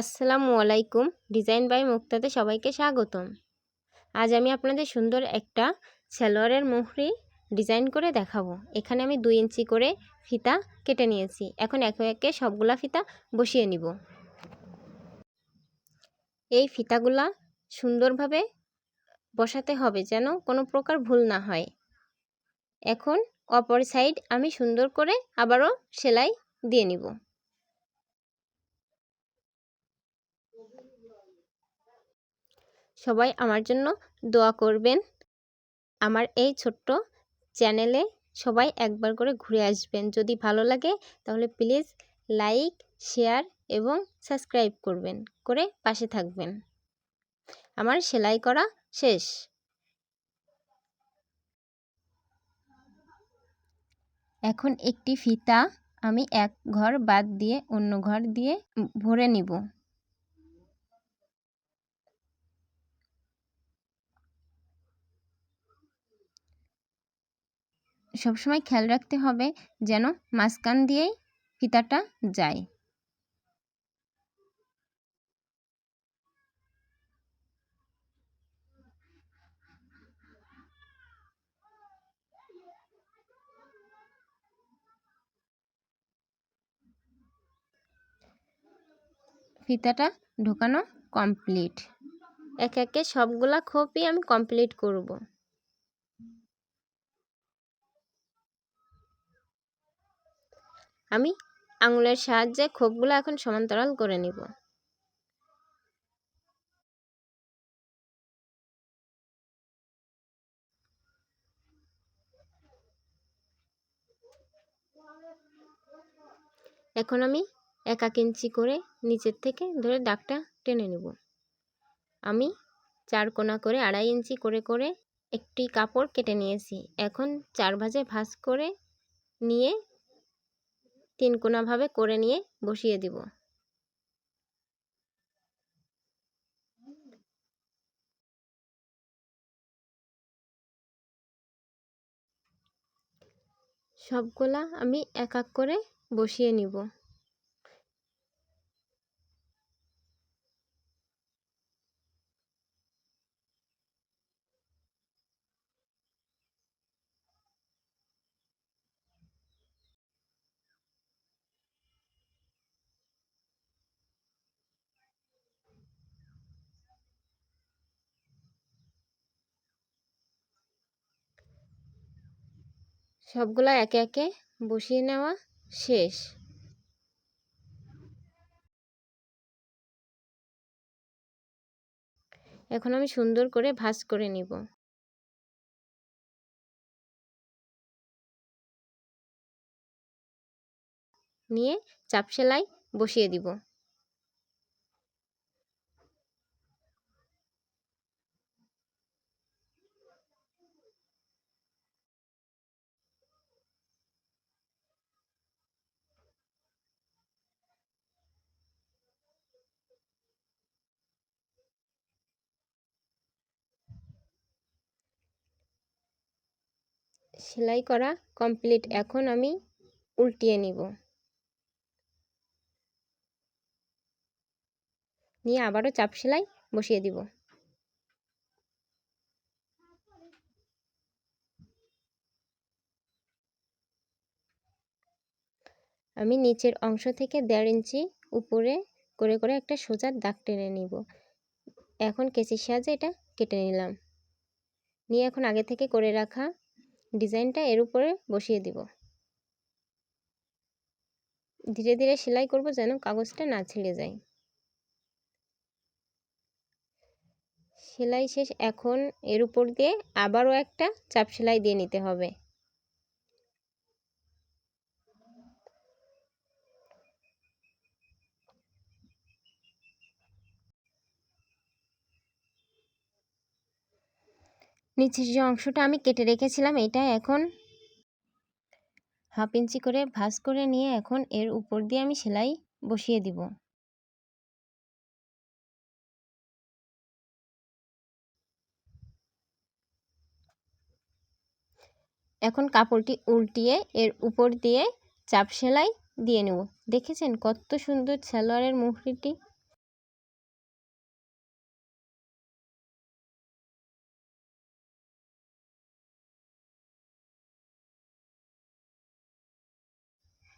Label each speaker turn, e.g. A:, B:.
A: আসসালামু আলাইকুম, design by মুক্তাতে সবাইকে স্বাগতম। আজ আমি আপনাদের সুন্দর একটা সালোয়ারের মুহরি ডিজাইন করে দেখাবো। এখানে আমি দুই ইঞ্চি করে ফিতা কেটে নিয়েছি। এখন একে একে সবগুলা ফিতা বসিয়ে নিব। এই ফিতাগুলা সুন্দরভাবে বসাতে হবে যেন কোনো প্রকার ভুল না হয়। এখন অপর সাইড আমি সুন্দর করে আবারও সেলাই দিয়ে নিব। সবাই আমার জন্য দোয়া করবেন। আমার এই ছোট্ট চ্যানেলে সবাই একবার করে ঘুরে আসবেন। যদি ভালো লাগে তাহলে প্লিজ লাইক, শেয়ার এবং সাবস্ক্রাইব করবেন, করে পাশে থাকবেন। আমার সেলাই করা শেষ। এখন একটি ফিতা আমি এক ঘর বাদ দিয়ে অন্য ঘর দিয়ে ভরে নিব। সবসময় খেয়াল রাখতে হবে যেন মাঝখান দিয়েই ফিতাটা যায়। ফিতাটা ঢোকানো কমপ্লিট। এক একে সবগুলা খোপই আমি কমপ্লিট করব। আমি আঙুলের সাহায্যে খোপগুলো এখন সমান্তরাল করে নিব। এখন আমি এক ইঞ্চি করে নিচের থেকে ধরে দাগটা টেনে নেব। আমি চার কোনা করে আড়াই ইঞ্চি করে করে একটি কাপড় কেটে নিয়েছি। এখন চার ভাজে ভাজ করে নিয়ে তিন কোনাভাবে করে নিয়ে বসিয়ে দিব। সবগুলা আমি এক এক করে বসিয়ে নিব। সবগুলা একে একে বসিয়ে নেওয়া শেষ। এখন আমি সুন্দর করে ভাজ করে নিব। নিয়ে চাপ সেলাই বসিয়ে দিব। সেলাই করা কমপ্লিট এখন আমি উল্টিয়ে নিব। নিয়ে আবারও চাপ সেলাই বসিয়ে দিব। আমি নিচের অংশ থেকে দেড় ইঞ্চি উপরে করে করে একটা সোজা দাগ টেনে নিব। এখন কেচির সাহায্যে এটা কেটে নিলাম। নিয়ে এখন আগে থেকে করে রাখা ডিজাইনটা এর উপরে বসিয়ে দিব। ধীরে ধীরে সেলাই করব যেন কাগজটা না ছিঁড়ে যায়। সেলাই শেষ এখন এর উপর দিয়ে আবারও একটা চাপ সেলাই দিয়ে নিতে হবে। নিচের যে অংশটা আমি কেটে রেখেছিলাম এটা এখন হাফ ইঞ্চি করে ভাঁজ করে নিয়ে এখন এর উপর দিয়ে আমি সেলাই বসিয়ে দিব। এখন কাপড়টি উল্টিয়ে এর উপর দিয়ে চাপ সেলাই দিয়ে নেব। দেখেছেন কত সুন্দর সালোয়ারের মুখরিটি